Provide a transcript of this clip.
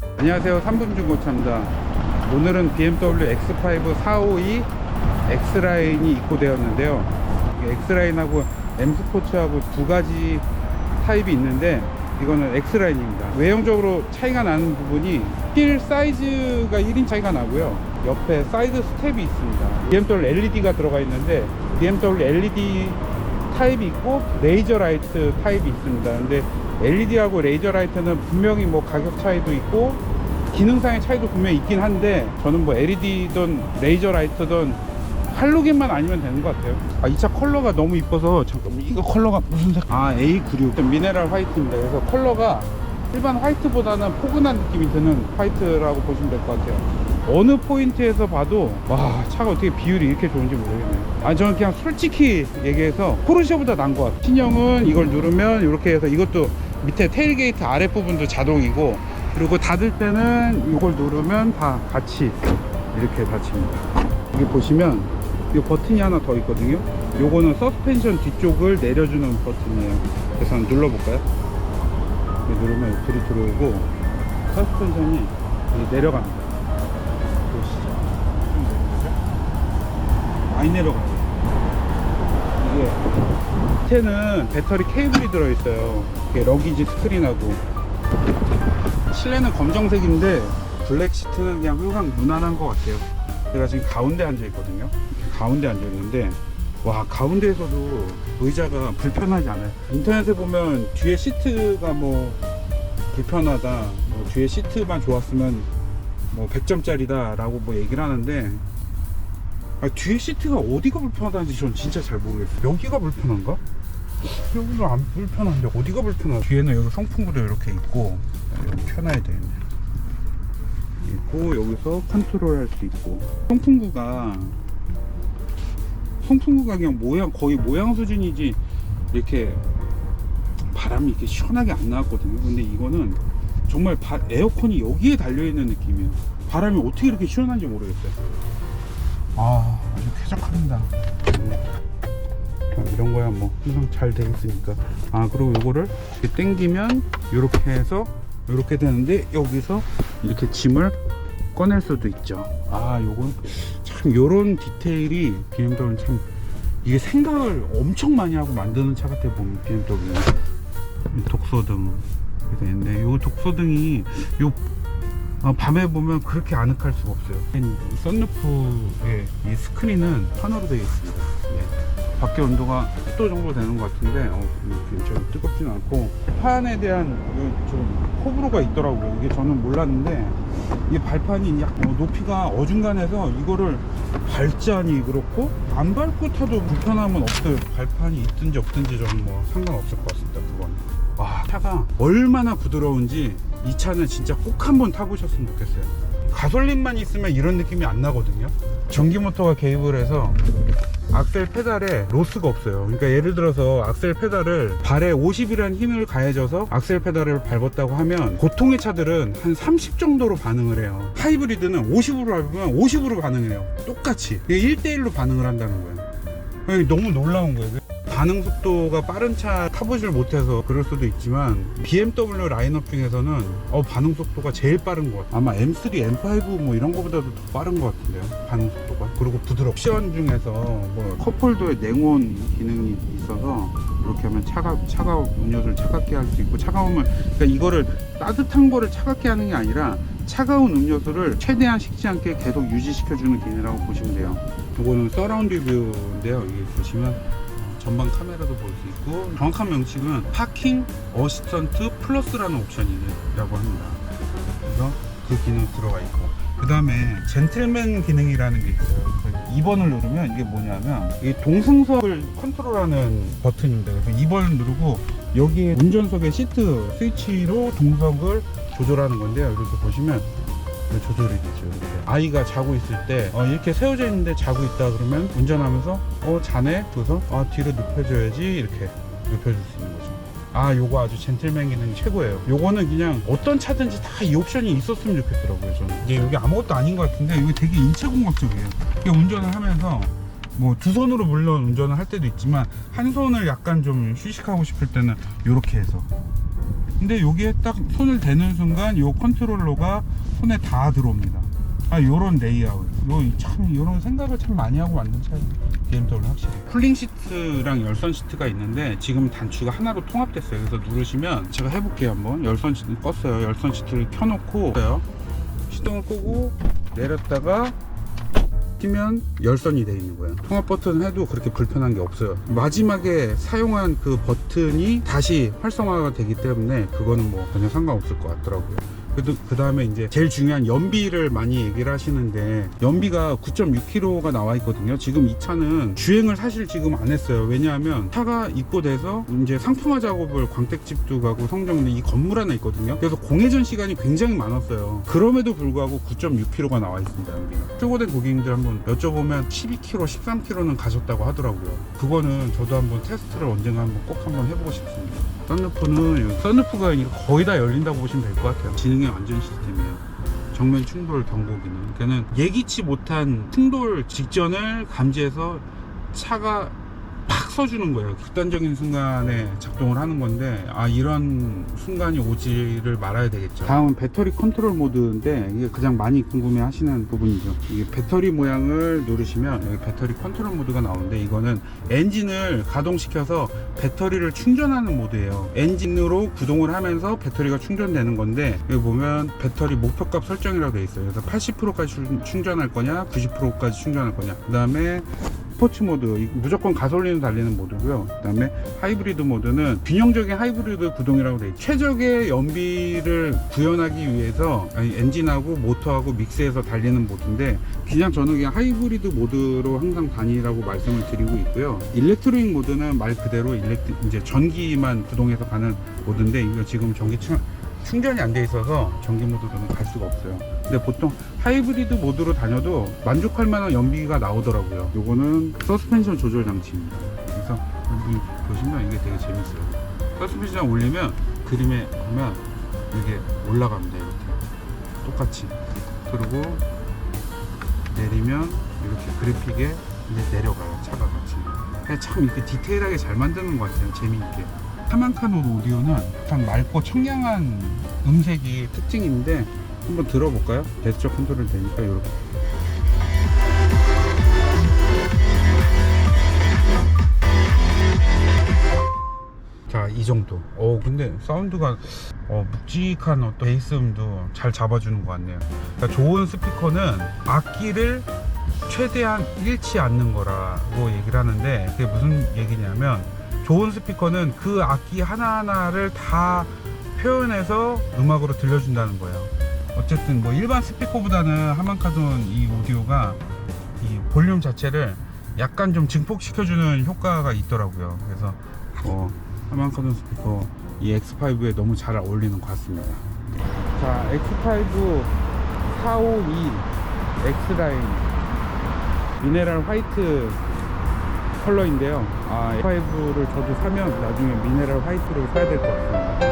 안녕하세요. 3분 중고차입니다. 오늘은 BMW X5 452 X라인이 입고되었는데요. X라인하고 M 스포츠하고 두 가지 타입이 있는데 이거는 X라인입니다. 외형적으로 차이가 나는 부분이 휠 사이즈가 1인 차이가 나고요. 옆에 사이드 스텝이 있습니다. BMW LED가 들어가 있는데 BMW LED 타입이 있고 레이저 라이트 타입이 있습니다. 근데 LED하고 레이저 라이트는 분명히 뭐 가격 차이도 있고 기능상의 차이도 분명히 있긴 한데 저는 뭐 LED든 레이저 라이트든 할로겐만 아니면 되는 것 같아요. 아, 이 차 컬러가 너무 이뻐서 잠깐만 이거 컬러가 무슨 색? 아, A96 미네랄 화이트입니다. 그래서 컬러가 일반 화이트보다는 포근한 느낌이 드는 화이트라고 보시면 될 것 같아요. 어느 포인트에서 봐도 와 차가 어떻게 비율이 이렇게 좋은지 모르겠네요. 아 저는 그냥 솔직히 얘기해서 포르쉐보다 나은 것 같아요. 신형은 이걸 누르면 이렇게 해서 이것도 밑에 테일게이트 아랫부분도 자동이고 그리고 닫을 때는 이걸 누르면 다 같이 이렇게 닫힙니다. 여기 보시면 이 버튼이 하나 더 있거든요. 요거는 서스펜션 뒤쪽을 내려주는 버튼이에요. 그래서 한번 눌러볼까요? 누르면 불이 들어오고 서스펜션이 내려갑니다. 보시죠. 많이 내려가요. 이게 밑에는 배터리 케이블이 들어있어요. 이게 러기지 스크린하고 실내는 검정색인데 블랙 시트는 그냥 항상 무난한 것 같아요. 제가 지금 가운데 앉아 있거든요. 가운데 앉아 있는데 와 가운데에서도 의자가 불편하지 않아요. 인터넷에 보면 뒤에 시트가 뭐 불편하다, 뭐 뒤에 시트만 좋았으면 뭐 100점짜리다 라고 뭐 얘기를 하는데 아, 뒤에 시트가 어디가 불편하다는지 전 진짜 잘 모르겠어요. 여기가 불편한가? 여기는 안 불편한데 어디가 불편하? 뒤에는 여기 송풍구도 이렇게 있고 여기 켜놔야 되겠네. 있고 여기서 컨트롤 할 수 있고 송풍구가 송풍구가 그냥 모양 거의 모양 수준이지 이렇게 바람이 이렇게 시원하게 안 나왔거든요. 근데 이거는 정말 바- 에어컨이 여기에 달려 있는 느낌이에요. 바람이 어떻게 이렇게 시원한지 모르겠어요. 아 아주 쾌적합니다. 음. 아, 이런 거야 뭐 항상 잘돼 있으니까. 아 그리고 요거를 이렇게 당기면 이렇게 해서 이렇게 되는데 여기서 이렇게 짐을 꺼낼 수도 있죠. 아 요건 참 요런 디테일이 BMW는 참 이게 생각을 엄청 많이 하고 만드는 차 같아 보면 BMW 이렇게 돼 있는데 요 독소등이 요 어, 밤에 보면 그렇게 아늑할 수가 없어요. 이 썬루프의 이 스크린은 하나로 되어 있습니다. 네. 밖에 온도가 10도 정도 되는 것 같은데 어, 좀 뜨겁진 않고 판에 대한 그좀 호불호가 있더라고요. 이게 저는 몰랐는데 이 발판이 약 어, 높이가 어중간해서 이거를 밟자니 그렇고 안 밟고 타도 불편함은 없어요. 발판이 있든지 없든지 저는 뭐 상관없을 것 같습니다. 그건. 와 차가 얼마나 부드러운지 이 차는 진짜 꼭 한번 타보셨으면 좋겠어요. 가솔린만 있으면 이런 느낌이 안 나거든요. 전기 모터가 개입을 해서 악셀 페달에 로스가 없어요. 그러니까 예를 들어서 악셀 페달을 발에 50이라는 힘을 가해져서 악셀 페달을 밟았다고 하면 보통의 차들은 한 30 정도로 반응을 해요. 하이브리드는 50으로 밟으면 50으로 반응해요. 똑같이. 이게 1대1로 반응을 한다는 거예요. 이게 너무 놀라운 거예요 반응 속도가 빠른 차 타보질 못해서 그럴 수도 있지만 BMW 라인업 중에서는 어, 반응 속도가 제일 빠른 것 같아요. 아마 M3, M5 뭐 이런 거보다도 더 빠른 것 같은데요 반응 속도가. 그리고 부드럽고 옵션 중에서 뭐 컵홀더에 냉온 기능이 있어서 이렇게 하면 차가 차가운 음료수를 차갑게 할 수 있고 차가우면 그러니까 이거를 따뜻한 거를 차갑게 하는 게 아니라 차가운 음료수를 최대한 식지 않게 계속 유지시켜주는 기능이라고 보시면 돼요. 이거는 서라운드 뷰인데요. 여기 보시면 전방 카메라도 볼 수 있고 정확한 명칭은 파킹 어시스턴트 플러스라는 옵션이 라고 합니다. 그래서 그 기능 들어가 있고 그 다음에 젠틀맨 기능이라는 게 있어요. 2번을 누르면 이게 뭐냐면 이 동승석을 컨트롤하는 버튼입니다. 그래서 2번을 누르고 여기에 운전석의 시트 스위치로 동석을 조절하는 건데요. 이렇게 보시면 조절이 되죠. 이렇게. 아이가 자고 있을 때 어, 이렇게 세워져 있는데 자고 있다 그러면 운전하면서 어 자네 그래서 아 뒤로 눕혀줘야지 이렇게 눕혀줄 수 있는 거죠. 아 요거 아주 젠틀맨 기능 최고예요. 요거는 그냥 어떤 차든지 다 이 옵션이 있었으면 좋겠더라고요. 저는 이게 여기 아무것도 아닌 것 같은데 이거 되게 인체공학적이에요. 이게 운전을 하면서 뭐 두 손으로 물론 운전을 할 때도 있지만 한 손을 약간 좀 휴식하고 싶을 때는 이렇게 해서 근데 여기에 딱 손을 대는 순간 요 컨트롤러가 손에 다 들어옵니다. 아 요런 레이아웃. 요참 요런 생각을 참 많이 하고 만든 차예요. BMW 확실히. 쿨링 시트랑 열선 시트가 있는데 지금 단추가 하나로 통합됐어요. 그래서 누르시면 제가 해볼게요 한번. 열선 시트 껐어요. 열선 시트를 켜놓고 시동을 끄고 내렸다가 끼면 열선이 되어 있는 거예요. 통합 버튼 해도 그렇게 불편한 게 없어요. 마지막에 사용한 그 버튼이 다시 활성화가 되기 때문에 그거는 뭐 전혀 상관없을 것 같더라고요. 그 다음에 이제 제일 중요한 연비를 많이 얘기를 하시는데 연비가 9.6km가 나와 있거든요. 지금 이 차는 주행을 사실 지금 안 했어요. 왜냐하면 차가 입고돼서 이제 상품화 작업을 광택집도 가고 성정리 이 건물 안에 있거든요. 그래서 공회전 시간이 굉장히 많았어요. 그럼에도 불구하고 9.6km가 나와 있습니다. 연비가. 출고된 고객님들 한번 여쭤보면 12km, 13km는 가셨다고 하더라고요. 그거는 저도 한번 테스트를 언젠가 한번 꼭 한번 해보고 싶습니다. 썬루프는 썬루프가 거의 다 열린다고 보시면 될 것 같아요. 지능형 안전 시스템이에요. 정면 충돌 기능. 그러니까는 예기치 못한 충돌 직전을 감지해서 차가 팍 서주는 거예요. 극단적인 순간에 작동을 하는 건데 아 이런 순간이 오지를 말아야 되겠죠. 다음은 배터리 컨트롤 모드인데 이게 가장 많이 궁금해 하시는 부분이죠. 이게 배터리 모양을 누르시면 여기 배터리 컨트롤 모드가 나오는데 이거는 엔진을 가동시켜서 배터리를 충전하는 모드예요. 엔진으로 구동을 하면서 배터리가 충전되는 건데 여기 보면 배터리 목표값 설정이라고 되어 있어요. 그래서 80%까지 충전할 거냐, 90%까지 충전할 거냐. 그 다음에 스포츠 모드 이- 무조건 가솔린으로 달리는 모드고요. 그 다음에 하이브리드 모드는 균형적인 하이브리드 구동이라고 돼 있죠. 최적의 연비를 구현하기 위해서 엔진하고 모터하고 믹스해서 달리는 모드인데 그냥 저는 그냥 하이브리드 모드로 항상 다니라고 말씀을 드리고 있고요. 일렉트로닉 모드는 말 그대로 일렉트 이제 전기만 구동해서 가는 모드인데 이거 지금 전기 충, 충전이 안 돼 있어서 전기 모드로는 갈 수가 없어요. 근데 보통 하이브리드 모드로 다녀도 만족할 만한 연비가 나오더라고요. 요거는 서스펜션 조절 장치입니다. 그래서 여기 보시면 이게 되게 재밌어요. 서스펜션 올리면 그림에 보면 이게 올라갑니다. 이렇게 똑같이. 그리고 내리면 이렇게 그래픽에 이제 내려가요. 차가 같이. 참 이렇게 디테일하게 잘 만드는 것 같아요. 재미있게. 하만카노 오디오는 참 맑고 청량한 음색이 특징인데 한번 들어볼까요? 제스처 컨트롤 되니까 이렇게 자, 이 정도. 어, 근데 사운드가 어, 묵직한 어떤 베이스음도 잘 잡아주는 것 같네요. 그러니까 좋은 스피커는 악기를 최대한 잃지 않는 거라고 얘기를 하는데 그게 무슨 얘기냐면 좋은 스피커는 그 악기 하나하나를 다 표현해서 음악으로 들려준다는 거예요. 어쨌든 뭐 일반 스피커보다는 하만카돈 이 오디오가 이 볼륨 자체를 약간 좀 증폭시켜주는 효과가 있더라고요. 그래서 어, 하만카돈 스피커 이 X5에 너무 잘 어울리는 것 같습니다. 자, X5 452 X라인 미네랄 화이트 컬러인데요. 아, X5를 저도 사면 나중에 미네랄 화이트를 사야 될 것 같습니다.